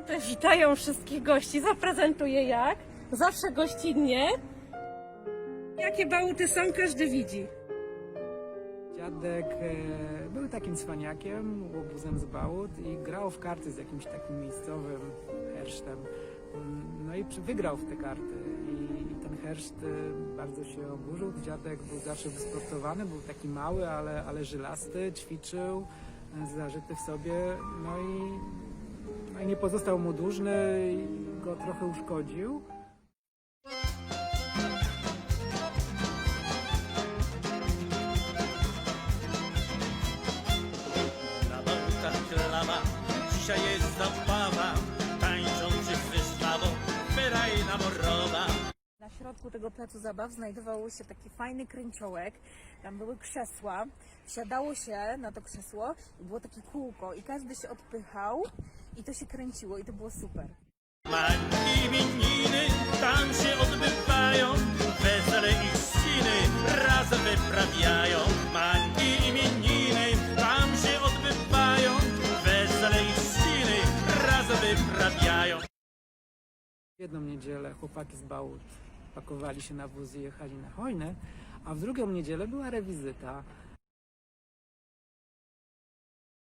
Bałuty witają wszystkich gości. Zaprezentuję jak. Zawsze gościnnie. Jakie bałuty są, każdy widzi. Dziadek e, był takim cwaniakiem, łobuzem z bałut i grał w karty z jakimś takim miejscowym hersztem. Mm, No i wygrał w te karty i, i ten herszt e, bardzo się oburzył. Dziadek był zawsze wysportowany, był taki mały, ale, ale żylasty, ćwiczył, e, zażyty w sobie. No i nie pozostał mu dłużny i go trochę uszkodził. Na klawa, dzisiaj jest zabawa, tańczą wszyscy sławą, wyrajna morowa. Na środku tego placu zabaw znajdował się taki fajny kręciołek. Tam były krzesła. Wsiadało się na to krzesło i było takie kółko i każdy się odpychał i to się kręciło i to było super. Mańki imieniny tam się odbywają, wesele i ściny razem wyprawiają. Mańki imieniny tam się odbywają, wesele i ściny razem wyprawiają. W jedną niedzielę chłopaki z Bałut pakowali się na wóz i jechali na hojnę, a w drugą niedzielę była rewizyta